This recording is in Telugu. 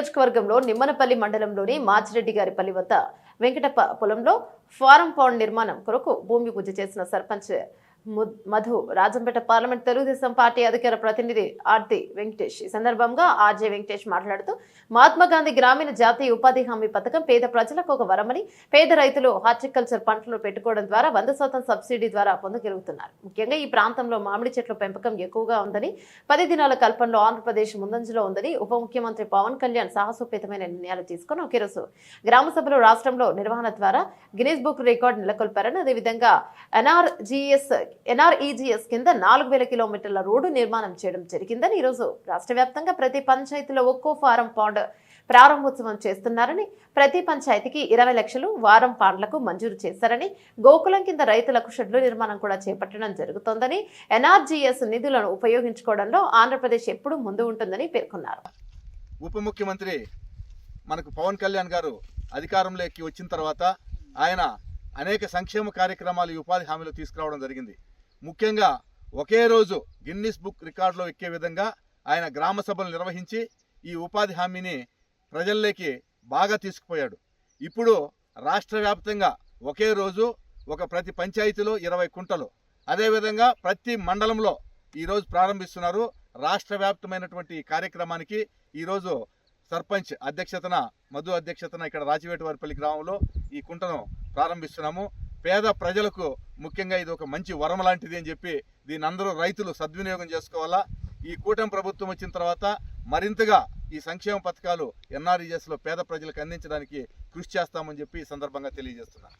నియోజకవర్గంలో నిమ్మనపల్లి మండలంలోని మాచిరెడ్డి గారి పల్లి వద్ద వెంకటప్ప పొలంలో ఫారం పౌండ్ నిర్మాణం కొరకు భూమి పూజ చేసిన సర్పంచ్ మధు రాజంపేట పార్లమెంట్ తెలుగుదేశం పార్టీ అధికార ప్రతినిధి ఆర్తి వెంకటేష్. ఈ సందర్భంగా ఆర్జే వెంకటేష్ మాట్లాడుతూ మహాత్మా గాంధీ గ్రామీణ జాతీయ ఉపాధి హామీ పథకం పేద ప్రజలకు ఒక వరమని పేద రైతులు హార్టికల్చర్ పంటలు పెట్టుకోవడం ద్వారా వంద శాతం సబ్సిడీ ద్వారా పొందగలుగుతున్నారు ముఖ్యంగా ఈ ప్రాంతంలో మామిడి చెట్ల పెంపకం ఎక్కువగా ఉందని పది దినాల కల్పనలో ఆంధ్రప్రదేశ్ ముందంజలో ఉందని ఉప ముఖ్యమంత్రి పవన్ కళ్యాణ్ సాహసోపేతమైన నిర్ణయాలు తీసుకుని ఒకే రోజు గ్రామ సభలు రాష్ట్రంలో నిర్వహణ ద్వారా గినీస్ బుక్ రికార్డు నెలకొల్పారని అదేవిధంగా ఎన్ఆర్జీఎస్ ఎన్ఆర్ఈజీఎస్ కింద నాలుగు వేల కిలోమీటర్ల రోడ్డు నిర్మాణం చేయడం జరిగిందని ఈరోజు రాష్ట్ర వ్యాప్తంగా ప్రతి పంచాయతీలో ఒక్కో ఫారం పాండ్ ప్రారంభోత్సవం చేస్తున్నారని ప్రతి పంచాయతీకి ఇరవై లక్షలు వారం పాండ్లకు మంజూరు చేశారని గోకులం కింద రైతులకు షెడ్లు నిర్మాణం కూడా చేపట్టడం జరుగుతోందని ఎన్ఆర్జీఎస్ నిధులను ఉపయోగించుకోవడంలో ఆంధ్రప్రదేశ్ ఎప్పుడూ ముందు ఉంటుందని పేర్కొన్నారు. ఉప ముఖ్యమంత్రి మనకు పవన్ కళ్యాణ్ గారు అధికారంలోకి వచ్చిన తర్వాత ఆయన అనేక సంక్షేమ కార్యక్రమాలు ఈ ఉపాధి హామీలు తీసుకురావడం జరిగింది. ముఖ్యంగా ఒకే రోజు గిన్నిస్ బుక్ రికార్డులో ఎక్కే విధంగా ఆయన గ్రామ సభలు నిర్వహించి ఈ ఉపాధి హామీని ప్రజల్లోకి బాగా తీసుకుపోయాడు. ఇప్పుడు రాష్ట్ర వ్యాప్తంగా ఒకే రోజు ఒక ప్రతి పంచాయతీలో ఇరవై కుంటలు. అదేవిధంగా ప్రతి మండలంలో ఈరోజు ప్రారంభిస్తున్నారు. రాష్ట్ర వ్యాప్తమైనటువంటి కార్యక్రమానికి ఈరోజు సర్పంచ్ అధ్యక్షతన మధు అధ్యక్షతన ఇక్కడ రాచివేటవారిపల్లి గ్రామంలో ఈ కుంటను ప్రారంభిస్తున్నాము. పేద ప్రజలకు ముఖ్యంగా ఇది ఒక మంచి వరం లాంటిది అని చెప్పి దీని అందరూ రైతులు సద్వినియోగం చేసుకోవాలా? ఈ కూటమి ప్రభుత్వం వచ్చిన తర్వాత మరింతగా ఈ సంక్షేమ పథకాలు ఎన్ఆర్ఈఎస్లో పేద ప్రజలకు అందించడానికి కృషి చేస్తామని చెప్పి ఈ సందర్భంగా తెలియజేస్తున్నాను